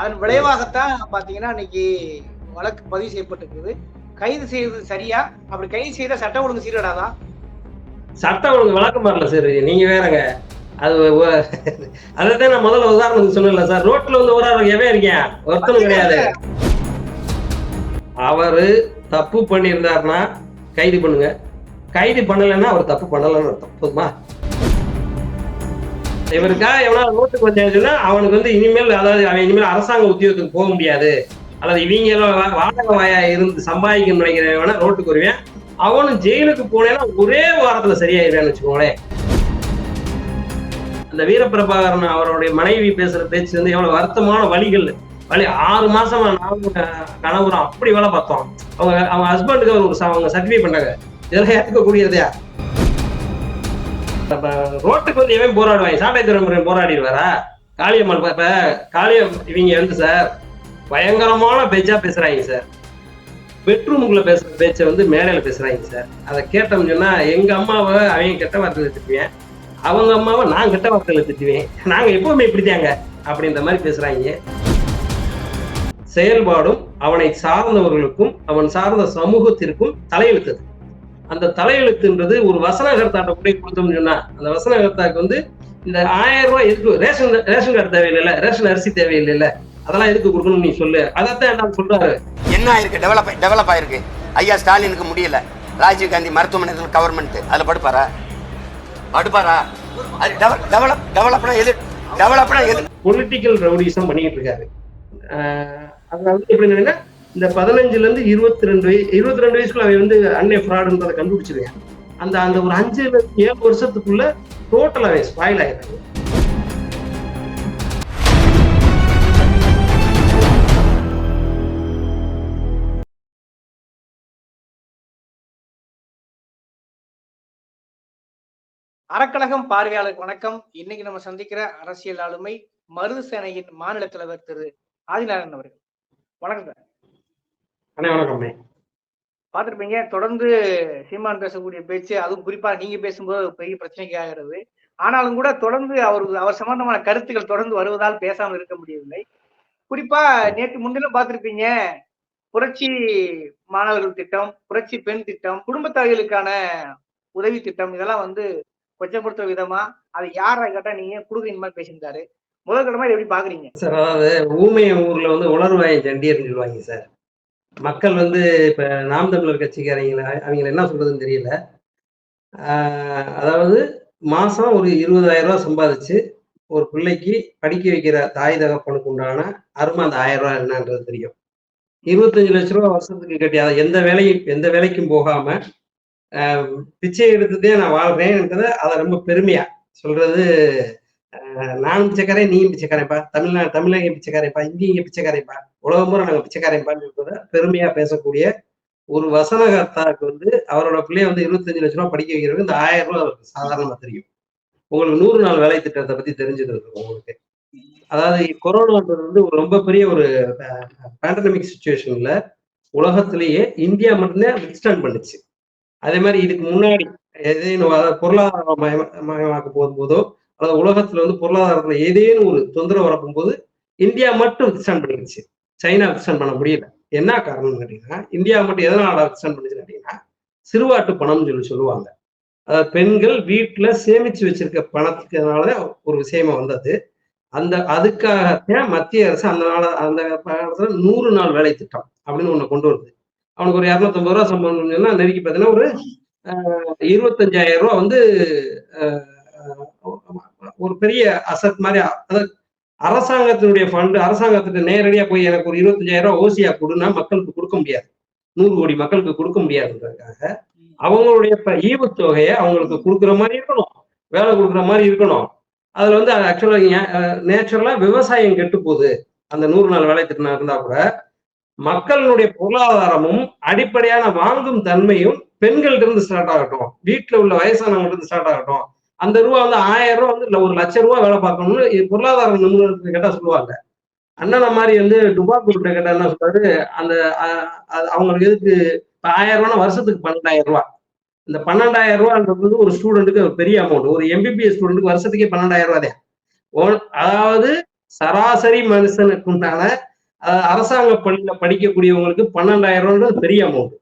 அதன் விளைவாகத்தான் பாத்தீங்கன்னா இன்னைக்கு வழக்கு பதிவு செய்யப்பட்டிருக்குது. கைது செய்வது சரியா? அப்படி கைது செய்த சட்டம் ஒழுங்கு சீரடாதான் சட்டம் ஒழுங்கு வழக்கம் வரல சார். நீங்க வேறங்க. அது ஒ- அதைத்தான் நான் முதல்ல உதாரணத்துக்கு சொன்னல சார். ரோட்ல வந்து ஒரு எவன் இருக்கேன் ஒருத்தனும் கிடையாது. அவரு தப்பு பண்ணியிருந்தாருன்னா கைது பண்ணுங்க. கைது பண்ணலைன்னா அவர் தப்பு பண்ணலன்னு அர்த்தம். போதுமா? இவருக்கா எவனா ரோட்டுக்கு வந்தாச்சுன்னா அவனுக்கு வந்து இனிமேல் அதாவது அவன் இனிமேல் அரசாங்க உத்தியோகத்துக்கு போக முடியாது. அல்லது இவங்க எல்லாம் வாடகை வாயா இருந்து சம்பாதிக்கணும்னு நினைக்கிறவன ரோட்டுக்கு வருவேன். அவனும் ஜெயிலுக்கு போனேன்னா ஒரே வாரத்துல சரியாயிருவேன்னு வச்சுக்கோங்களேன். அந்த வீரபிரபாகரன் அவருடைய மனைவி பேசுற பேச்சு வந்து எவ்வளவு வருத்தமான வழிகள். வழி ஆறு மாசமா நானும் கணவரும் அப்படி வேலை பார்த்தோம். அவங்க அவங்க ஹஸ்பண்டுக்கு ஒரு அவங்க சர்டிஃபை பண்ணாங்க. இதெல்லாம் ஏற்றுக்க கூடியதையா ரோட்டுக்கு வந்து எவன் போராடுவாங்க சாட்டை துறைமுறை போராடிடுவாரா? காளியம்மாள் இப்ப- இப்ப காளியம் இவங்க வந்து சார்? பயங்கரமான பேச்சா பேசுறாங்க சார். பெட்ரூமுக்குள்ள பேசுற பேச்சை வந்து மேடையில பேசுறாங்க சார். அதை கேட்டோம்னு சொன்னா எங்க அம்மாவை அவங்க கெட்ட வார்த்தையில திட்டுவேன். அவங்க அம்மாவை நான் கெட்ட வார்த்தையில திட்டுவேன். நாங்க எப்பவுமே இப்படித்தாங்க அப்படின்ற மாதிரி பேசுறாங்க. செயல்பாடும் அவனை சார்ந்தவர்களுக்கும் அவன் சார்ந்த சமூகத்திற்கும் தலையெழுத்தது. அந்த தலையெழுத்துன்றது ஒரு வசனகர்த்தாட்ட போய் கொடுத்தோம்னு சொன்னா அந்த வசனகர்த்தாக்கு வந்து இந்த ஆயிரம் ரூபாய் எதுக்கு ரேஷன் ரேஷன் கார்டு தேவையில்லைல்ல ரேஷன் அரிசி தேவையில்லைல்ல அதெல்லாம் எதுக்கு கொடுக்கணும்னு நீ சொல்லு. அதைத்தான் என்ன சொல்றாரு. என்ன ஆயிருக்கு? டெவலப் டெவலப் ஆயிருக்கு. ஐயா ஸ்டாலினுக்கு முடியல. ராஜீவ் காந்தி மருத்துவமனையில் கவர்மெண்ட் அதில் படுப்பாரா? படுப்பாரா? அது டெவலப் டெவலப்னா எது டெவலப்னா எது? பொலிட்டிக்கல் ரவுடிசம் பண்ணிட்டு இருக்காரு. வந்து எப்படி இந்த பதினஞ்சுல இருந்து இருபத்தி ரெண்டு வயசு இருபத்தி ரெண்டு வயசுக்குள்ள அவன் வந்து அன்னை ஃப்ராடுன்றதை கண்டுபிடிச்சிருக்கேன் அந்த அந்த ஒரு அஞ்சுல இருந்து ஏழு வருஷத்துக்குள்ள டோட்டல் அவன் ஸ்பாயில் ஆயிருக்கு அறக்கழகம் பார்வையாளருக்கு வணக்கம். இன்னைக்கு நம்ம சந்திக்கிற அரசியல் ஆளுமை மருது சேனையின் மாநில தலைவர் திரு ஆதிநாராயணன் அவர்கள். வணக்கம் சார். அண்ணே வணக்கம். பார்த்திருப்பீங்க தொடர்ந்து சீமான் பேசக்கூடிய பேச்சு அதுவும் குறிப்பா நீங்க பேசும்போது பெரிய பிரச்சனைக்கு ஆகிறது. ஆனாலும் கூட தொடர்ந்து அவர் அவர் சம்பந்தமான கருத்துக்கள் தொடர்ந்து வருவதால் பேசாமல் இருக்க முடியவில்லை. குறிப்பா நேற்று முன்தினம் பார்த்திருப்பீங்க புரட்சி மாணவர்கள் திட்டம் புரட்சி பெண் திட்டம் குடும்பத்தாய்களுக்கான உதவி திட்டம் இதெல்லாம் வந்து கொச்சப்படுத்துற விதமா அது யாரா கேட்டா நீங்க? குடுக்குறீங்க மாதிரி பேசியிருந்தாரு. முதல் கடமை எப்படி பாக்குறீங்க? சார் அதாவது ஊமைய ஊர்ல வந்து உணர்வாயம் சண்டியர்னு சொல்லுவாங்க சார். மக்கள் வந்து இப்ப நாம் தமிழர் கட்சிக்காரங்கள அவங்கள என்ன சொல்றதுன்னு தெரியல. அதாவது மாசம் ஒரு இருபதாயிரம் ரூபாய் சம்பாதிச்சு ஒரு பிள்ளைக்கு படிக்க வைக்கிற தாய் தகப்பனுக்கு உண்டான அருமை அந்த ஆயிரம் ரூபா என்னன்றது தெரியும். இருபத்தஞ்சு லட்ச ரூபாய் வருஷத்துக்கு கட்டி அதை எந்த வேலையும் எந்த வேலைக்கும் போகாம பிச்சை எடுத்துட்டே நான் வாழ்றேன்றத அதை ரொம்ப பெருமையா சொல்றது ஆஹ் நானும் பிச்சைக்காரன் நீயும் பிச்சைக்காரன்ப்பா தமிழ்நாடு தமிழக பிச்சைக்காரன்ப்பா இங்கேயும் பிச்சைக்காரன்ப்பா. உலகம் பூரா நாங்க பிச்சைக்காரன்ப்பான்னு சொல்றத பெருமையா பேசக்கூடிய ஒரு வசனகர்த்தாவுக்கு வந்து அவரோட பிள்ளைய வந்து இருபத்தஞ்சு லட்ச ரூபாய் படிக்க வைக்கிறதுக்கு இந்த ஆயிரம் ரூபாய் அவருக்கு சாதாரணமா தெரியும். உங்களுக்கு நூறு நாள் வேலை திட்டத்தை பத்தி தெரிஞ்சது இருக்கும் உங்களுக்கு. அதாவது கொரோனான்றது வந்து ஒரு ரொம்ப பெரிய ஒரு பேண்டமிக் சுச்சுவேஷன்ல உலகத்திலேயே இந்தியா மட்டும்தான் வித்ஸ்டாண்ட் பண்ணுச்சு. அதே மாதிரி இதுக்கு முன்னாடி ஏதேனும் அதாவது பொருளாதார மயமாக்க போகும்போதோ அதாவது உலகத்துல வந்து பொருளாதாரத்துல ஏதேனும் ஒரு தொந்தரவு வரப்பும் போது இந்தியா மட்டும் வித்ஸ்டாண்ட் பண்ணிருச்சு சைனா எக்ஸ்டன் பண்ண முடியல. என்ன காரணம்னு கேட்டீங்கன்னா இந்தியா மட்டும் எதனால எக்ஸ்டன் பண்ணுச்சுன்னு கேட்டீங்கன்னா சிறுவாட்டு பணம்னு சொல்லி சொல்லுவாங்க. அதாவது பெண்கள் வீட்டுல சேமிச்சு வச்சிருக்க பணத்துக்குனால ஒரு விஷயமா வந்தது. அந்த அதுக்காகத்தான் மத்திய அரசு அந்த நாள அந்த காலத்துல நூறு நாள் வேலை திட்டம் அப்படின்னு ஒண்ணு கொண்டு வருது. அவனுக்கு ஒரு இரநூத்தம்பது ரூபா சம்பளம் சொன்னா நெருக்கி பார்த்தீங்கன்னா ஒரு ஆஹ், இருபத்தஞ்சாயிரம் ரூபா வந்து ஆஹ், ஒரு பெரிய அசட் மாதிரி அதாவது அரசாங்கத்தினுடைய ஃபண்டு அரசாங்கத்துக்கு நேரடியா போய் எனக்கு ஒரு இருபத்தஞ்சாயிரம் ரூபாய் ஓசியா கொடுன்னா மக்களுக்கு கொடுக்க முடியாது. நூறு கோடி மக்களுக்கு கொடுக்க முடியாதுன்றதுக்காக அவங்களுடைய இப்ப ஈவுத்தொகையை அவங்களுக்கு கொடுக்குற மாதிரி இருக்கணும். வேலை கொடுக்குற மாதிரி இருக்கணும். அதுல வந்து ஆக்சுவலா நேச்சுரலா விவசாயம் கெட்டு போகுது. அந்த நூறு நாள் வேலை திட்டமா இருந்தா கூட மக்களுடைய பொருளாதாரமும் அடிப்படையான வாங்கும் தன்மையும் பெண்கள்ட்ட இருந்து ஸ்டார்ட் ஆகட்டும். வீட்டுல உள்ள வயசானவங்க இருந்து ஸ்டார்ட் ஆகட்டும். அந்த ரூபா வந்து ஆயிரம் ரூபா வந்து இல்லை ஒரு லட்சம் ரூபா வேலை பார்க்கணும்னு பொருளாதார நிபுணர்கள் கேட்டா சொல்லுவாங்க. அண்ணனை மாதிரி வந்து டுபாக்கூர் கேட்டா என்ன சொல்றாரு? அந்த அவங்களுக்கு எதுக்கு? இப்போ ஆயிரம் ரூபாய் வருஷத்துக்கு பன்னெண்டாயிரம் ரூபா. இந்த பன்னெண்டாயிரம் ரூபான்றது வந்து ஒரு ஸ்டூடெண்ட்டுக்கு ஒரு பெரிய அமௌண்ட் ஒரு எம்பிபிஎஸ் ஸ்டூடெண்ட்டுக்கு வருஷத்துக்கே பன்னெண்டாயிரம் ரூபாய் தான் அதாவது சராசரி மனுஷனுக்கு உண்டான அரசாங்க பள்ளியில படிக்கக்கூடியவங்களுக்கு பன்னெண்டாயிரம் ரூபான்றது பெரிய அமௌண்ட்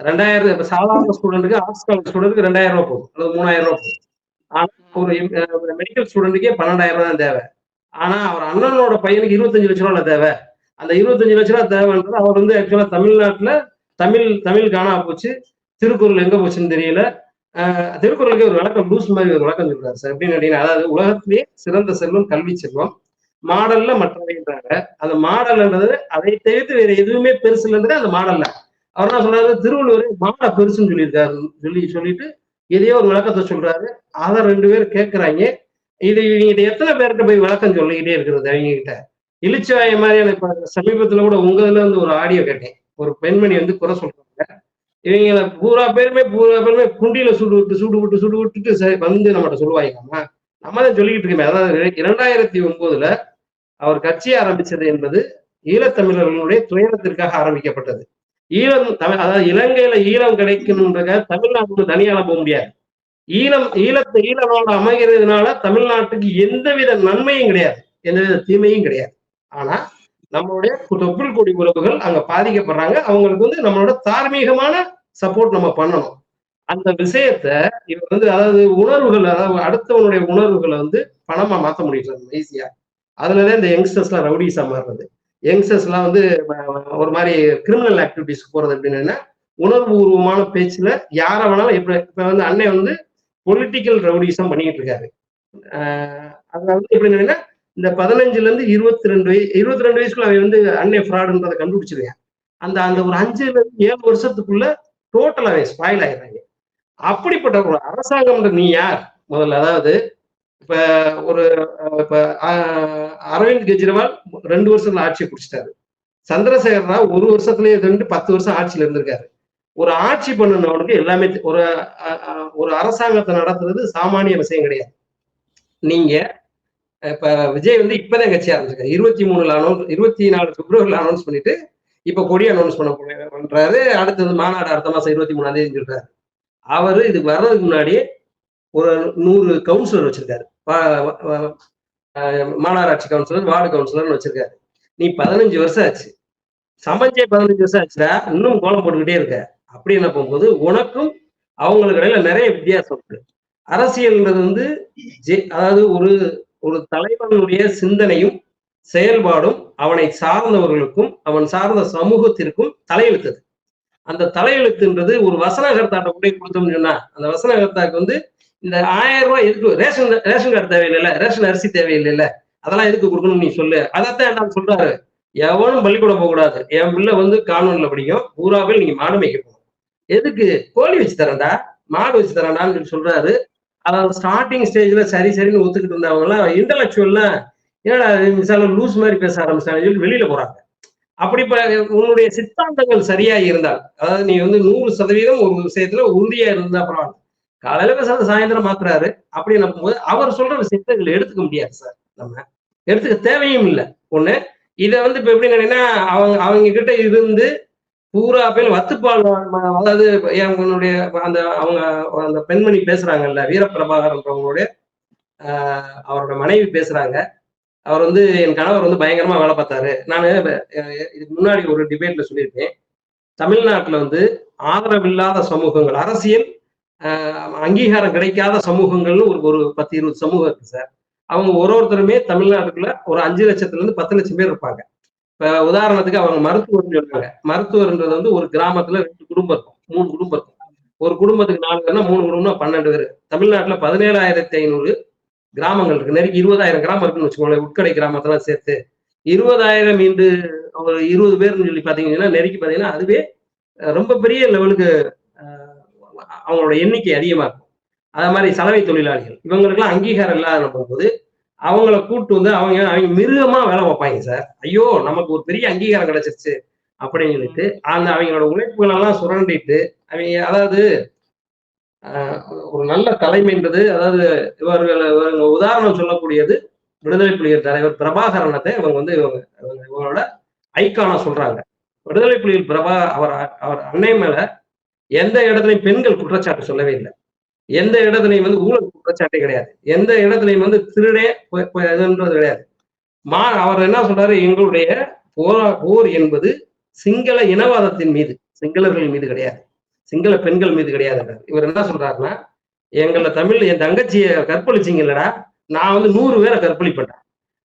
ரெண்டாயிரம் இப்ப சாதாரண ஸ்டூடெண்ட்டுக்கு ஆர்ட்ஸ் காலேஜ் ஸ்டூடெண்ட்டுக்கு ரெண்டாயிரம் ரூபா போகும் அல்லது மூணாயிரம் ரூபா போகும் ஆனா ஒரு மெடிக்கல் ஸ்டூடெண்ட்டுக்கே பன்னெண்டாயிரம் ரூபாய் தான் தேவை. ஆனா அவர் அண்ணனோட பையனுக்கு இருபத்தஞ்சு லட்ச ரூபாய் தேவை. அந்த இருபத்தஞ்சு லட்ச ரூபாய் தேவைன்றது அவர் வந்து ஆக்சுவலா தமிழ்நாட்டுல தமிழ் தமிழ் காணா போச்சு. திருக்குறள் எங்க போச்சுன்னு தெரியல. ஆஹ் திருக்குறளுக்கு ஒரு விளக்கம் லூஸ் மாதிரி ஒரு விளக்கம் சொல்றாரு சார். எப்படின்னு கேட்டீங்கன்னா அதாவது உலகத்திலேயே சிறந்த செல்வம் கல்வி செல்வம். மாடல்ல மற்றவைன்றாங்க அந்த மாடல்ன்றது அதை தவிர்த்து வேற எதுவுமே பெருசு இல்லைன்றது அந்த மாடல்ல. அவர் என்ன சொல்றாரு? திருவள்ளுவர் மாடை பெருசுன்னு சொல்லியிருக்காரு சொல்லி சொல்லிட்டு எதையோ ஒரு விளக்கத்தை சொல்றாரு. அதை ரெண்டு பேர் கேட்கறாங்க இது இவங்க எத்தனை பேர்கிட்ட போய் விளக்கம் சொல்லிக்கிட்டே இருக்கிறது அவங்க கிட்ட இழிச்சாய மாதிரியான இப்ப சமீபத்துல கூட உங்க இதுல இருந்து ஒரு ஆடியோ கேட்டேன். ஒரு பெண்மணி வந்து குறை சொல்றாங்க. இவங்களை பூரா பேருமே பூரா பேருமே குண்டியில சுடு விட்டு சுடு விட்டு சுடு விட்டுட்டு சரி வந்து நம்மகிட்ட சொல்லுவாங்கம்மா. நம்ம தான் சொல்லிக்கிட்டு இருக்கோமே. அதாவது இரண்டாயிரத்தி ஒன்பதுல அவர் கட்சி ஆரம்பிச்சது என்பது ஈழத்தமிழர்களுடைய துயரத்திற்காக ஆரம்பிக்கப்பட்டது. ஈழம் அதாவது இலங்கையில ஈழம் கிடைக்கணுன்றத தமிழ்நாட்டுக்கு தனியால போக முடியாது. ஈழம் ஈழத்தை ஈழ நாடு அமைகிறதுனால தமிழ்நாட்டுக்கு எந்தவித நன்மையும் கிடையாது. எந்தவித தீமையும் கிடையாது. ஆனா நம்மளுடைய தொப்புள் கொடி உறவுகள் அங்க பாதிக்கப்படுறாங்க. அவங்களுக்கு வந்து நம்மளோட தார்மீகமான சப்போர்ட் நம்ம பண்ணணும். அந்த விஷயத்த இவர் வந்து அதாவது உணர்வுகள் அதாவது அடுத்தவனுடைய உணர்வுகளை வந்து பணமா மாத்த முடியல ஈஸியா அதுலதான் இந்த யங்ஸ்டர்ஸ்லாம் ரவுடிசா மாறுறது. யங்ஸ்டர்ஸ்லாம் வந்து ஒரு மாதிரி கிரிமினல் ஆக்டிவிட்டிஸ் போறது அப்படின்னா உணர்வு பூர்வமான பேச்சுல யாரை வேணாலும் இப்ப இப்ப வந்து அண்ணன் வந்து பொலிட்டிக்கல் ரவுடிசம் பண்ணிட்டு இருக்காரு. ஆஹ் வந்து எப்படின்னா இந்த பதினஞ்சுல இருந்து இருபத்தி ரெண்டு வயசு இருபத்தி ரெண்டு வயசுக்குள்ள அவன் வந்து அன்னை ஃப்ராடுன்றதை கண்டுபிடிச்சிருக்கேன். அந்த அந்த ஒரு அஞ்சுல இருந்து ஏழு வருஷத்துக்குள்ள டோட்டல் அவன் ஸ்பாயில் ஆயிடுறாங்க. அப்படிப்பட்ட ஒரு அரசாங்கம்ன்ற நீ யார்? முதல்ல அதாவது இப்ப ஒரு இப்ப அரவிந்த் கெஜ்ரிவால் ரெண்டு வருஷத்துல ஆட்சியை பிடிச்சிட்டாரு. சந்திரசேகர் ராவ் ஒரு வருஷத்துலயே ரெண்டு பத்து வருஷம் ஆட்சியில இருந்திருக்காரு. ஒரு ஆட்சி பண்ணினவனுக்கு எல்லாமே ஒரு ஒரு அரசாங்கத்தை நடத்துறது சாமானிய விஷயம் கிடையாது. நீங்க இப்ப விஜய் வந்து இப்பதான் கட்சி ஆரம்பிச்சிருக்காரு. இருபத்தி மூணுல அனௌன்ஸ் இருபத்தி நாலு பிப்ரவரில அனௌன்ஸ் பண்ணிட்டு இப்ப கொடி அனௌன்ஸ் பண்ண பண்றாரு அடுத்தது மாநாடு அடுத்த மாசம் இருபத்தி மூணாம் தேதி சொல்றாரு. அவரு இதுக்கு வர்றதுக்கு முன்னாடியே ஒரு நூறு கவுன்சிலர் வச்சிருக்காரு. மாநகராட்சி கவுன்சிலர் வார்டு கவுன்சிலர்னு வச்சிருக்காரு. நீ பதினஞ்சு வருஷம் ஆச்சு. சமைச்சே பதினஞ்சு வருஷம் ஆச்சுடா. இன்னும் கோலம் போட்டுக்கிட்டே இருக்க. அப்படின்னு போகும்போது உனக்கும் அவங்களுக்கு இடையில நிறைய வித்தியாசம் இருக்கு. அரசியல்ன்றது வந்து ஜெ- அதாவது ஒரு ஒரு தலைவனுடைய சிந்தனையும் செயல்பாடும் அவனை சார்ந்தவர்களுக்கும் அவன் சார்ந்த சமூகத்திற்கும் தலையெழுத்தது. அந்த தலையெழுத்துன்றது ஒரு வசனகர்த்தாட்ட கொண்டு கொடுத்தோம்னு சொன்னா அந்த வசனகர்த்தாக்கு வந்து இந்த ஆயிரம் ரூபாய் எதுக்கு? ரேஷன் ரேஷன் கார்டு தேவையில்லைல்ல ரேஷன் அரிசி தேவையில்லைல்ல. அதெல்லாம் எதுக்கு கொடுக்கணும் நீ சொல்லு. அதைத்தான் என்ன சொல்றாரு. எவனும் பள்ளிக்கூடம் போக கூடாது என் பிள்ளை வந்து காணொன்ல படிக்கும். பூராவில் நீங்க மாடு மேய்க்க போகணும். எதுக்கு? கோழி வச்சு தரேன்டா. மாடு வச்சு தரேன்டான்னு சொல்லி சொல்றாரு. அதாவது ஸ்டார்டிங் ஸ்டேஜ்ல சரி சரின்னு ஒத்துக்கிட்டு இருந்தவங்க எல்லாம் இன்டலெக்சுவல்லாம் ஏன்னா மிசால லூஸ் மாதிரி பேச ஆரம்பிச்சாங்க சொல்லி வெளியில போறாங்க. அப்படி இப்ப உன்னுடைய சித்தாந்தங்கள் சரியா இருந்தால் அதாவது நீ வந்து நூறு சதவீதம் ஒரு விஷயத்துல உறுதியா இருந்தா பரவாயில்ல. காலையில பேசுறது சாயந்தரம் மாத்துறாரு. அப்படின்னு போது அவர் சொல்ற விஷயத்தை எடுத்துக்க முடியாது சார் நம்ம. எடுத்துக்க தேவையும் இல்லை. ஒண்ணு இதை வந்து இப்ப எப்படி நினைன்னா அவங்க அவங்க கிட்ட இருந்து பூரா பேர் வத்துப்பால் அதாவது அவங்களுடைய அந்த அவங்க அந்த பெண்மணி பேசுறாங்கல்ல வீரப்பிரபாகரன்றவங்களுடைய ஆஹ் அவரோட மனைவி பேசுறாங்க. அவர் வந்து என் கணவர் வந்து பயங்கரமா வேலை பார்த்தாரு. நான் இதுக்கு முன்னாடி ஒரு டிபேட்ல சொல்லியிருக்கேன். தமிழ்நாட்டுல வந்து ஆதரவில்லாத சமூகங்கள் அரசியல் அங்கீகாரம் கிடைக்காத சமூகங்கள்னு ஒரு ஒரு பத்து இருபது சமூகம் இருக்கு சார். அவங்க ஒரு ஒருத்தருமே தமிழ்நாட்டுக்குள்ள ஒரு அஞ்சு லட்சத்துல இருந்து பத்து லட்சம் பேர் இருப்பாங்க. இப்ப உதாரணத்துக்கு அவங்க மருத்துவர் சொல்றாங்க. மருத்துவர்ன்றது வந்து ஒரு கிராமத்துல ரெண்டு குடும்பம் இருக்கும் மூணு குடும்பம். இருக்கும் ஒரு குடும்பத்துக்கு நாலு பேர்னா மூணு குடும்பம்னா பன்னெண்டு பேர். தமிழ்நாட்டுல பதினேழாயிரத்தி ஐநூறு கிராமங்கள் இருக்கு. நெருக்கி இருபதாயிரம் கிராமம் இருக்குன்னு வச்சுக்கோங்களேன். உட்கடை கிராமத்தெல்லாம் சேர்த்து இருபதாயிரம் இன்று ஒரு இருபது பேர்னு சொல்லி பாத்தீங்கன்னா நெருக்கி பாத்தீங்கன்னா அதுவே ரொம்ப பெரிய லெவலுக்கு அவங்களோட எண்ணிக்கை அதிகமா இருக்கும். அது மாதிரி சலவை தொழிலாளிகள் இவங்களுக்குலாம் அங்கீகாரம் இல்லாத போகும்போது அவங்கள கூட்டு வந்து அவங்க அவங்க மிருகமா வேலை பார்ப்பாங்க சார். ஐயோ நமக்கு ஒரு பெரிய அங்கீகாரம் கிடைச்சிருச்சு அப்படின்னு சொல்லிட்டு அந்த அவங்களோட உழைப்புகள் எல்லாம் சுரண்டிட்டு அவங்க அதாவது ஆஹ், ஒரு நல்ல தலைமைன்றது அதாவது இவர்கள் இவங்க உதாரணம் சொல்லக்கூடியது விடுதலை புலிகள் தலைவர் பிரபாகரனத்தை இவங்க வந்து இவங்க இவங்க- இவங்களோட ஐக்கானா சொல்றாங்க. விடுதலை புலிகள் பிரபா அவர் அவர் அன்னை மேல எந்த இடத்துலையும் பெண்கள் குற்றச்சாட்டு சொல்லவே இல்லை. எந்த இடத்துலையும் வந்து ஊழல் குற்றச்சாட்டே கிடையாது. எந்த இடத்துலையும் வந்து திருடே இதுன்றது கிடையாது. மா அவர் என்ன சொல்றாரு? எங்களுடைய போரா போர் என்பது சிங்கள இனவாதத்தின் மீது சிங்களர்கள் மீது கிடையாது. சிங்கள பெண்கள் மீது கிடையாது இவர் என்ன சொல்றாருன்னா எங்களை தமிழ் என் தங்கச்சியை கற்பழிச்சிங்க இல்லடா நான் வந்து நூறு பேரை கற்பழிப்பேன்டா.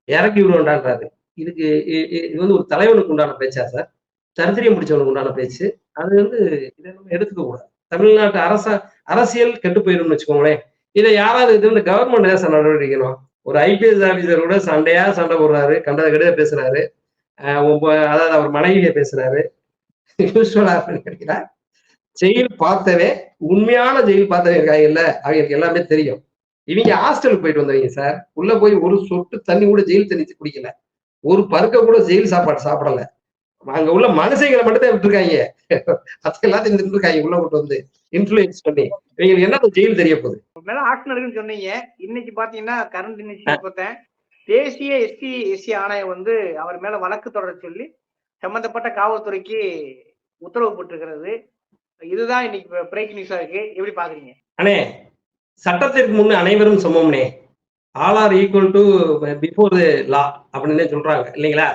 இறக்கி விடுவேன்டான்றாரு. இதுக்கு இது வந்து ஒரு தலைவனுக்கு உண்டான பேச்சா சார்? சரித்திரியம் முடிச்சவனுக்கு உண்டான பேச்சு. அது வந்து இதை நம்ம எடுத்துக்க கூடாது. தமிழ்நாட்டு அரச அரசியல் கெட்டு போயிடும்னு வச்சுக்கோங்களேன். இதை யாராவது இது வந்து கவர்மெண்ட் தான் சார் ஒரு ஐபிஎஸ் ஆபீசர் கூட சண்டையா சண்டை போடுறாரு கண்டத கெடுத பேசுறாரு. அதாவது அவர் மனைவியை பேசுறாரு. யூஸ்வலா கிடைக்கிறார் ஜெயில் பார்த்தவே உண்மையான ஜெயில் பார்த்தவே இருக்காங்கல்ல அவங்களுக்கு எல்லாமே தெரியும். இவங்க ஹாஸ்டலுக்கு போயிட்டு வந்தவங்க சார் உள்ள போய் ஒரு சொட்டு தண்ணி கூட ஜெயில் தண்ணி குடிக்கல. ஒரு பருக்க கூட ஜெயில் சாப்பாடு சாப்பிடல. அங்க உள்ள மனுஷங்களை மட்டும் தான் விட்டுருக்காங்க. மத்த எல்லாத்தையும் இருக்காங்க உள்ள கொண்டு வந்து இன்ஃபுளுயன்ஸ் பண்ணி. இவங்களுக்கு என்ன ஜெயில் தெரிய போகுது? மேல இருக்குன்னு சொன்னீங்க. இன்னைக்கு பாத்தீங்கன்னா கரண்ட் இன்னைக்கு பார்த்தேன். தேசிய எஸ்சி எஸ்சி ஆணையம் வந்து அவர் மேல வழக்கு தொடர சொல்லி சம்பந்தப்பட்ட காவல்துறைக்கு உத்தரவு போட்டிருக்கிறது. இதுதான் இன்னைக்கு பிரேக் நியூஸா இருக்கு. எப்படி பாக்குறீங்க? அண்ணே சட்டத்திற்கு முன் அனைவரும் சமம்னே. All are equal to before law அப்படின்னு சொல்றாங்க. இல்லைங்களா?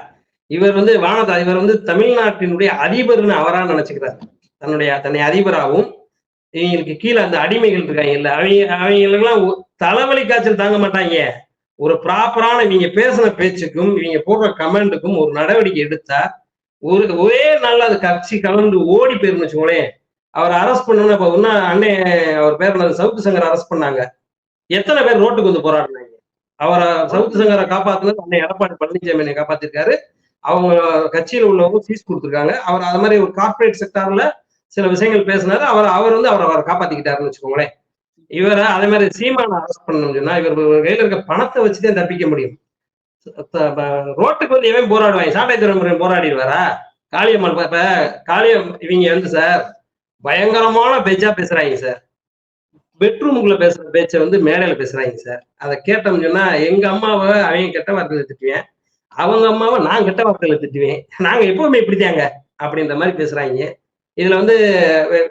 இவர் வந்து வானதா இவர் வந்து தமிழ்நாட்டினுடைய அதிபர்னு அவரா நினைச்சுக்கிறார். தன்னுடைய தன்னை அதிபராகவும் இவங்களுக்கு கீழே அந்த அடிமைகள் இருக்காங்க. இல்ல அவங்க அவங்களுக்கெல்லாம் தலைவலி காய்ச்சல் தாங்க மாட்டாங்க. ஒரு ப்ராப்பரான இவங்க பேசின பேச்சுக்கும் இவங்க போடுற கமெண்ட்டுக்கும் ஒரு நடவடிக்கை எடுத்தா ஒரு ஒரே நாள் அது கட்சி கலந்து ஓடி போயிருன்னு வச்சுக்கோங்களேன். அவர் அரெஸ்ட் பண்ணணும் இப்ப ஒன்னா அண்ணே அவர் பேர் என்னது? சவுக்கு சங்கர் அரெஸ்ட் பண்ணாங்க. எத்தனை பேர் ரோட்டுக்கு வந்து போராடினாங்க? அவரை சவுக்கு சங்கரை காப்பாத்துனது அண்ணன் எடப்பாடி பழனிசாமி என்னை காப்பாத்திருக்காரு. அவங்க கட்சியில உள்ளவங்க ஃபீஸ் கொடுத்துருக்காங்க. அவர் அது மாதிரி ஒரு கார்ப்பரேட் செக்டார்ல சில விஷயங்கள் பேசினாரு. அவர் அவர் வந்து அவர் அவரை காப்பாத்திக்கிட்டாருன்னு வச்சுக்கோங்களேன். இவரை அதே மாதிரி சீமான அரெஸ்ட் பண்ணணும்னு சொன்னா இவர் கையில இருக்க பணத்தை வச்சுதான் தப்பிக்க முடியும். ரோட்டுக்கு வந்து எவன் போராடுவாங்க சாட்டை துறைமுறை போராடிடுவாரா காளியம்மன் இப்ப- காளியம் இவங்க வந்து சார்? பயங்கரமான பேச்சா பேசுறாங்க சார். பெட்ரூமுக்குள்ள பேசுற பேச்சை வந்து மேடையில பேசுறாங்க சார். அதை கேட்டோம்னு சொன்னா எங்க அம்மாவை அவங்க கெட்ட வார்த்தை திட்டுவேன். அவங்க அம்மாவை நான் கெட்ட வார்த்தையில திட்டுவேன். நாங்க எப்பவுமே இப்படித்தாங்க அப்படின்ற மாதிரி பேசுறாங்க. இதுல வந்து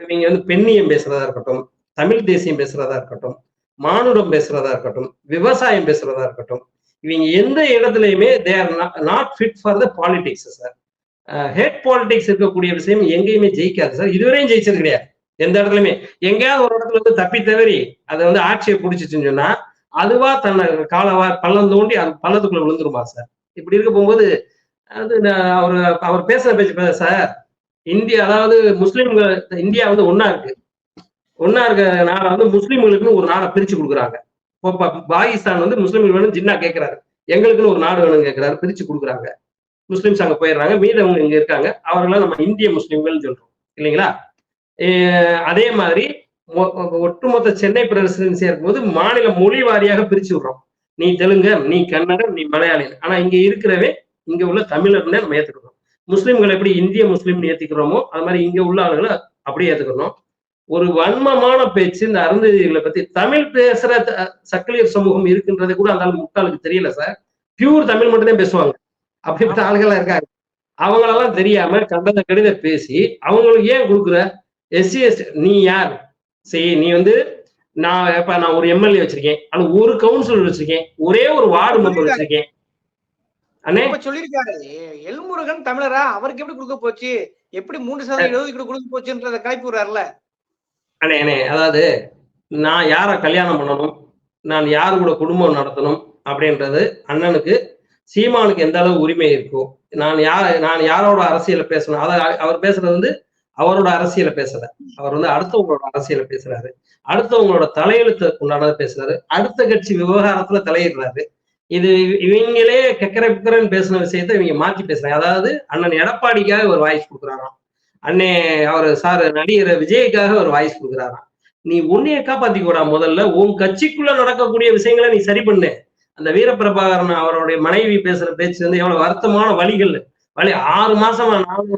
நீங்க இவங்க வந்து பெண்ணியம் பேசுறதா இருக்கட்டும் தமிழ் தேசியம் பேசுறதா இருக்கட்டும் மானுடம் பேசுறதா இருக்கட்டும் விவசாயம் பேசுறதா இருக்கட்டும் இவங்க எந்த இடத்துலயுமே they are not fit for the politics sir head politics இருக்கக்கூடிய விஷயம் எங்கேயுமே ஜெயிக்காது சார் இதுவரையும் ஜெயிச்சது கிடையாது. எந்த இடத்துலயுமே. எங்கேயாவது ஒரு இடத்துல வந்து தப்பி தவறி அதை வந்து ஆட்சியை பிடிச்சிச்சுன்னு சொன்னா அதுவா தன்னை காலவா பள்ளம் தோண்டி அது பள்ளத்துக்குள்ள விழுந்துருமா சார் இப்படி இருக்க போகும்போது அது அவர் அவர் பேசுற பேச்சு பேச சார் இந்தியா அதாவது முஸ்லீம்கள் இந்தியா வந்து ஒன்னா இருக்கு. ஒன்னா இருக்க நாளை வந்து முஸ்லீம்களுக்குன்னு ஒரு நாடை பிரிச்சு கொடுக்குறாங்க. இப்போ பாகிஸ்தான் வந்து முஸ்லிம்கள் வேணும் ஜின்னா கேட்கிறாரு எங்களுக்குன்னு ஒரு நாடு வேணும் கேட்கிறாரு பிரிச்சு கொடுக்குறாங்க. முஸ்லீம்ஸ் அங்க போயிடுறாங்க மீதவங்க இங்க இருக்காங்க. அவர்களை நம்ம இந்திய முஸ்லீம்கள்னு சொல்றோம். இல்லைங்களா? அதே மாதிரி ஒட்டுமொத்த சென்னை பிரசிடென்சியா இருக்கும்போது மாநில மொழி வாரியாக பிரிச்சு விடுறோம். நீ தெலுங்க நீ கன்னடம் நீ மலையாளி ஆனா இங்க இருக்கிறவே இங்க உள்ள தமிழர்னே நம்ம ஏத்துக்கிறோம் முஸ்லிம்கள் எப்படி இந்திய முஸ்லீம்னு ஏத்துக்கிறோமோ அது மாதிரி இங்க உள்ள ஆளுகளை அப்படியே ஏத்துக்கிறோம் ஒரு வன்மமான பேச்சு இந்த அருந்ததிகளை பத்தி தமிழ் பேசுற த- சக்கிலியர் சமூகம் இருக்குன்றது கூட அந்த முட்டாளுக்கு தெரியல சார். பியூர் தமிழ் மட்டும்தான் பேசுவாங்க. அப்படிப்பட்ட ஆளுகளா இருக்காங்க. அவங்களெல்லாம் தெரியாம கண்டத கடித பேசி அவங்களுக்கு ஏன் கொடுக்குற? எஸ்சி எஸ்டி நீ யார்? சரி நீ வந்து நான் இப்ப நான் ஒரு எம்எல்ஏ வச்சிருக்கேன். ஆனா ஒரு கவுன்சிலர் வச்சிருக்கேன். ஒரே ஒரு வார்டு மெம்பர் வச்சிருக்கேன். அண்ணே? இப்ப சொல்லியிருக்காரு எல்முருகன் தமிழரா? அவருக்கு எப்படி கொடுக்க போச்சு? எப்படி மூன்று சதவீதம் எழுபது கொடுக்க போச்சுன்றத கலைப்பு விடுறாருல அண்ணே அண்ணே அதாவது நான் யாரை கல்யாணம் பண்ணணும்? நான் யார் கூட குடும்பம் நடத்தணும்? அப்படின்றது அண்ணனுக்கு சீமானுக்கு எந்த அளவு உரிமை இருக்கோ நான் யார் நான் யாரோட அரசியலை பேசணும்? அதை அவர் பேசுறது வந்து அவரோட அரசியலை பேசல அவர் வந்து அடுத்தவங்களோட அரசியலை பேசுறாரு. அடுத்தவங்களோட தலையெழுத்து உண்டானதை பேசுறாரு. அடுத்த கட்சி விவகாரத்துல தலையிடுறாரு. இது இவங்களே கெக்கரை புக்கரன்னு பேசின விஷயத்த இவங்க மாற்றி பேசுறாங்க. அதாவது அண்ணன் எடப்பாடிக்காக ஒரு வாய்ஸ் கொடுக்குறாராம். அண்ணே அவர் சார் நடிகர் விஜய்க்காக ஒரு வாய்ஸ் கொடுக்குறாராம். நீ உன்னைய காப்பாத்திக்கூடா முதல்ல. உன் கட்சிக்குள்ள நடக்கக்கூடிய விஷயங்களை நீ சரி பண்ணு. அந்த வீரபிரபாகரன் அவருடைய மனைவி பேசுற பேச்சு வந்து எவ்வளவு வருத்தமான வழிகள். வழி ஆறு மாசமா நானும்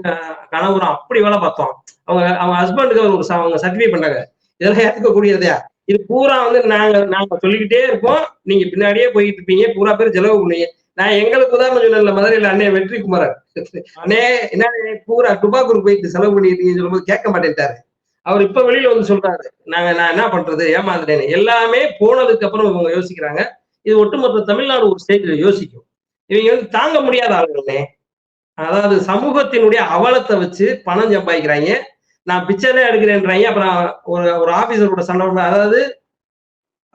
கணவரும் அப்படி வேலை பார்த்தோம். அவங்க அவங்க ஹஸ்பண்டுக்கு ஒரு அவங்க சர்டிஃபை பண்ணாங்க. இதெல்லாம் ஏத்துக்கக்கூடியதையா இது பூரா வந்து நாங்க நாங்க சொல்லிக்கிட்டே இருப்போம். நீங்க பின்னாடியே போயிட்டு இருப்பீங்க. பூரா பேர் செலவு பண்ணுவீங்க. நான் எங்களுக்கு உதாரணம் சொல்லல மதுரையில அண்ணே வெற்றி குமாரன். அண்ணே என்ன பூரா டுபாக்கூர் போயிட்டு செலவு பண்ணிட்டு சொல்லும்போது கேட்க மாட்டேன்ட்டாரு. அவர் இப்ப வெளியில வந்து சொல்றாரு. நாங்க நான் என்ன பண்றது? ஏமாந்துட்டேன்னு. எல்லாமே போனதுக்கு அப்புறம் இவங்க யோசிக்கிறாங்க. இது ஒட்டுமொத்த தமிழ்நாடு ஒரு ஸ்டேஜ்ல யோசிக்கும். இவங்க வந்து தாங்க முடியாத ஆளுங்களே அதாவது சமூகத்தினுடைய அவலத்தை வச்சு பணம் சம்பாதிக்கிறாங்க. நான் பிச்சை எடுக்கிறேன்றாங்க. அப்புறம் ஒரு ஒரு ஆபீசரோட சண்டை அதாவது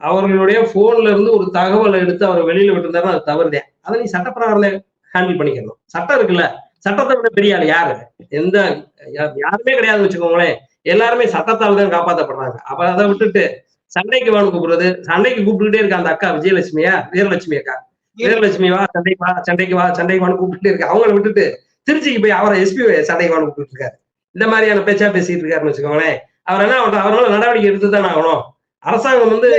அவர்களுடைய போன்ல இருந்து ஒரு தகவலை எடுத்து அவர் வெளியில விட்டுருந்தாருன்னா அது தவறுதேன் அதை நீ சட்டப்பிரகாரம் ஹேண்டில் பண்ணிக்கணும். சட்டம் இருக்குல்ல. சட்டத்தை விட பெரிய ஆள் யாரு? எந்த யாருமே கிடையாதுன்னு வச்சுக்கோங்களேன். எல்லாருமே சட்டத்தால் தான் காப்பாற்றப்படுறாங்க அப்ப அதை விட்டுட்டு சண்டைக்கு வேணும் கூப்பிடுறது சண்டைக்கு கூப்பிட்டுக்கிட்டே இருக்க அந்த அக்கா விஜயலட்சுமியா வீரலட்சுமி அக்கா. வீரலட்சுமி வா சண்டைக்கு வா சண்டைக்கு வா சண்டைக்கு வான்னு கூப்பிட்டுட்டே இருக்கு. அவங்கள விட்டுட்டு திருச்சிக்கு போய் அவரை எஸ்பி சண்டைக்கு வான்னு கூப்பிட்டு இருக்காரு. இந்த மாதிரியான பேச்சா பேசிட்டு இருக்காருன்னு வச்சுக்கோங்களேன். அவர் என்ன பண்றாரு? அவர் மேல நடவடிக்கை எடுத்து தான் ஆகணும். அரசாங்கம் வந்து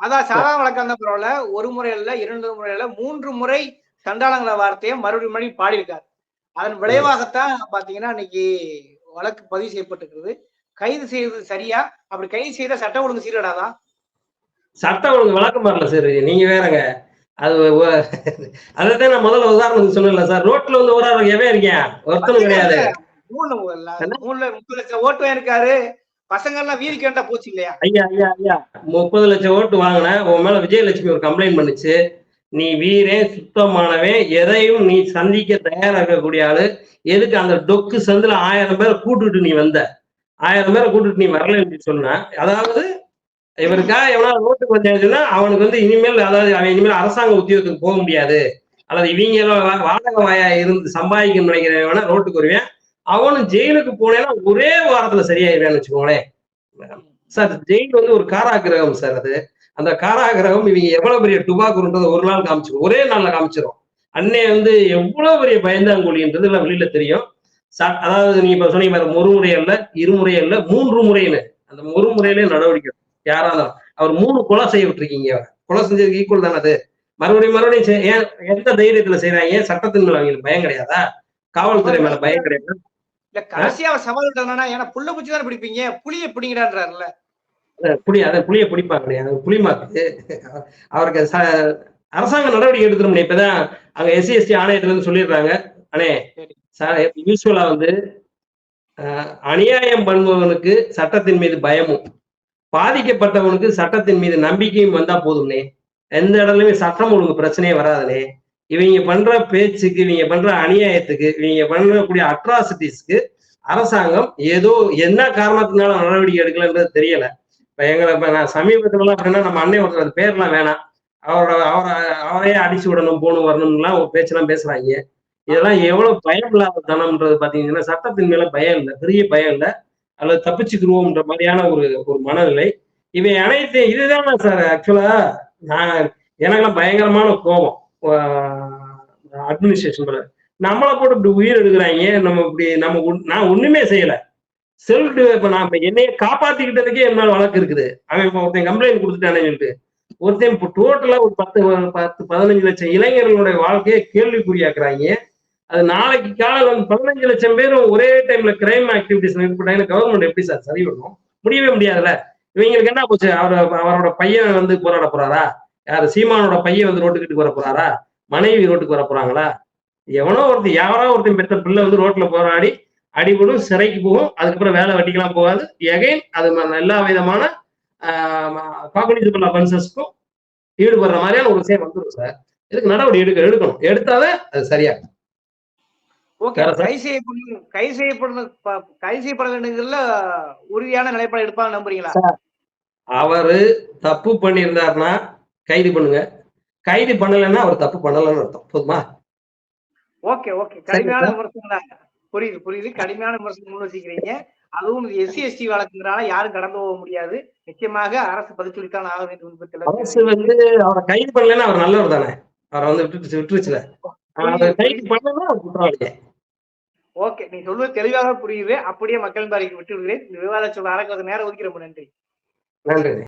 அதான் சாதாரண வழக்கம் தான் பரவாயில்ல. ஒரு முறை இல்ல இரண்டு முறை இல்ல மூன்று முறை சண்டாளங்கள வார்த்தையை மறுபடியும் மறுபடியும் பாடியிருக்காரு. அதன் விளைவாகத்தான் பாத்தீங்கன்னா இன்னைக்கு வழக்கு பதிவு செய்யப்பட்டிருக்கிறது. கைது செய்தது சரியா? அப்படி கைது செய்த சட்ட ஒழுங்கு சீரடாதான் சட்டம் ஒழுங்கு விளக்கம் வரல சார். நீங்க வேறங்க. அது அதைத்தான் நான் முதல்ல உதாரணத்துக்கு சொன்னேன்ல சார். ரோட்ல வந்து ஒரு எவன் இருக்கேன் ஒருத்தனும் கிடையாது. மூணு முப்பது லட்சம் ஓட்டு இருக்காரு பசங்க எல்லாம் வீதிக்கு வேண்டா போச்சு இல்லையா? ஐயா ஐயா ஐயா. முப்பது லட்சம் ஓட்டு வாங்கின உன் மேல விஜயலட்சுமி ஒரு கம்ப்ளைண்ட் பண்ணுச்சு. நீ வீரன் சுத்தமானவன் எதையும் நீ சந்திக்க தயாரா இருக்கக்கூடிய ஆளு. எதுக்கு அந்த டொக்கு சந்துல ஆயிரம் பேரை கூட்டுட்டு நீ வந்த? ஆயிரம் பேரை கூட்டிட்டு நீ வரலன்னு சொன்ன. அதாவது இவருக்கா எவனா ரோட்டுக்கு வந்தாச்சுன்னா அவனுக்கு வந்து இனிமேல் அதாவது அவன் இனிமேல் அரசாங்க உத்தியோகத்துக்கு போக முடியாது. அல்லது இவங்க எல்லாம் வாடகை வாயா இருந்து சம்பாதிக்கணும்னு நினைக்கிறவனா ரோட்டுக்கு வருவேன். அவனும் ஜெயிலுக்கு போனேன்னா ஒரே வாரத்துல சரியாயிருவேன்னு வச்சுக்கோங்களேன். சார் ஜெயில் வந்து ஒரு காராகிரகம் சார் அது. அந்த காராகிரகம் இவங்க எவ்வளவு பெரிய டுபாக்குன்றதை ஒரு நாள் காமிச்சிடும் ஒரே நாள்ல காமிச்சிடும் அன்னை வந்து எவ்வளவு பெரிய பயந்தாங்குழின்றது எல்லாம் வெளியில தெரியும். அதாவது நீங்க இப்ப சொன்னீங்க பாரு, ஒரு முறை அல்ல இருமுறை அல்ல மூன்று முறைன்னு. அந்த ஒரு முறையிலே நடவடிக்கை எடுக்கணும். யாரா இருந்தாலும் அவர் மூணு கொலை செய்ய விட்டுருக்கீங்க. அவரை. கொலை செஞ்சதுக்கு ஈக்குவல் தானே அது? மறுபடியும் மறுபடியும் ஏன் எந்த தைரியத்துல செய்யறாங்க சட்டத்தின் மேல அவங்களுக்கு பயம் கிடையாதா? காவல்துறை மேல பயம் கிடையாது? இல்ல கடைசியா அவர் சவால் விட்டதுனா ஏன்னா புள்ள பூச்சி தானே பிடிப்பீங்க. புளிய பிடிங்கிறான்றாருல புளி அதை புளிய பிடிப்பாங்க புளி மாத்து அவருக்கு அரசாங்க நடவடிக்கை எடுத்துட முடியும். இப்பதான் அங்க எஸ்சி எஸ்டி ஆணையத்துல இருந்து சொல்லிடுறாங்க. அண்ணே யூஸ்வலா வந்து அநியாயம் பண்ணுபவனுக்கு சட்டத்தின் மீது பயமும். பாதிக்கப்பட்டவனுக்கு சட்டத்தின் மீது நம்பிக்கையும் வந்தா போதும்னே. எந்த இடத்துலயுமே சட்டம் ஒழுங்கு பிரச்சனையே வராதுனே. இவங்க பண்ற பேச்சுக்கு இவங்க பண்ற அநியாயத்துக்கு இவங்க பண்ணக்கூடிய அட்ராசிட்டிஸ்க்கு அரசாங்கம் ஏதோ என்ன காரணத்தினால நடவடிக்கை எடுக்கலன்றது தெரியல. இப்ப எங்களை இப்ப நான் சமீபத்துல எல்லாம் அப்படின்னா நம்ம அண்ணன் ஒருத்தர் பேர்லாம் வேணாம். அவரோட அவரை அவரையே அடிச்சு விடணும் போகணும் வரணும்லாம் ஒரு பேச்செல்லாம் பேசுறாங்க. இதெல்லாம் எவ்வளவு பயம் இல்லாத தனம்ன்றது பாத்தீங்கன்னா சட்டத்தின் மேல பயம் இல்லை பெரிய பயம் இல்லை. அல்லது தப்பிச்சுக்கிருவோம்ன்ற மாதிரியான ஒரு ஒரு மனநிலை. இவை அனைத்து இதுதான் சார் ஆக்சுவலா நான் எனக்கெல்லாம் பயங்கரமான கோபம். அட்மினிஸ்ட்ரேஷன் மேல. நம்மளை போட்டு இப்படி உயிர் எடுக்கிறாங்க நம்ம இப்படி நம்ம நான் ஒண்ணுமே செய்யல. செல்ஃப் இப்ப நான் என்னைய காப்பாத்திக்கிட்டதுக்கே என்னால் வழக்கு இருக்குது. அவன் இப்ப ஒருத்தன் கம்ப்ளைண்ட் கொடுத்துட்டானே சொல்லிட்டு. ஒருத்தன் இப்போ டோட்டலா ஒரு பத்து பத்து பதினஞ்சு லட்சம் இளைஞர்களுடைய வாழ்க்கையை கேள்விக்குறியாக்குறாங்க. அது நாளைக்கு காலையில் வந்து பதினஞ்சு லட்சம் பேரும் ஒரே டைம்ல கிரைம் ஆக்டிவிட்டிஸ் ஈடுபட்டாங்கன்னு கவர்மெண்ட் எப்படி சார் சரி பண்ணும் முடியவே முடியாதுல்ல? இவங்களுக்கு என்ன போச்சு? அவர் அவரோட பையன் வந்து போராட போறாரா? யார் சீமானோட பையன் வந்து ரோட்டுக்கிட்டு வர போறாரா? மனைவி ரோட்டுக்கு வர போறாங்களா? எவனோ ஒருத்தர் யாரோ ஒருத்தன் பெற்ற பிள்ளை வந்து ரோட்ல போராடி அடிபடும் சிறைக்கு போகும் அதுக்கப்புறம் வேலை வெட்டிக்கலாம் போகாது. எகைன் அது எல்லா விதமான காக்னிசபிள் அஃபென்சஸ்க்கும் ஈடுபடுற மாதிரியான ஒரு விஷயம் வந்துடும் சார். இதுக்கு நடவடிக்கை எடுக்க எடுக்கணும். எடுத்தாதான் அது சரியாகும். ஓகே? கை செய்யப்படும் கை செய்யப்படும் கை செய்யப்பட உறுதியான நிலைப்பாடு எடுப்பாங்க நம்புறீங்களா? அவரு தப்பு பண்ணியிருந்தாருன்னா கைது பண்ணுங்க. கைது பண்ணலைன்னா அவர் தப்பு பண்ணலன்னு அர்த்தம். போதுமா? Okay okay. கடுமையான விமர்சனம் தான் புரியுது புரியுது. கடுமையான விமர்சனம் முன் வச்சுக்கிறீங்க அதுவும் எஸ்சி எஸ்டி வழக்குங்கிறனால யாரும் கடந்து போக முடியாது. நிச்சயமாக அரசு பதிச்சொலித்தான் ஆக வேண்டும் அரசு வந்து அவரை கைது பண்ணலைன்னா அவர் நல்லவர் தானே? அவரை வந்து விட்டுட்டு விட்டுருச்சுல. ஓகே. நீ சொல்வது தெளிவாக புரியுது. அப்படியே மக்கள் பாரிக்கு விட்டு விடுகிறேன் இந்த விவாத சொல்ல அரங்க நேரம் ஒதுக்கி ரொம்ப நன்றி. நன்றி.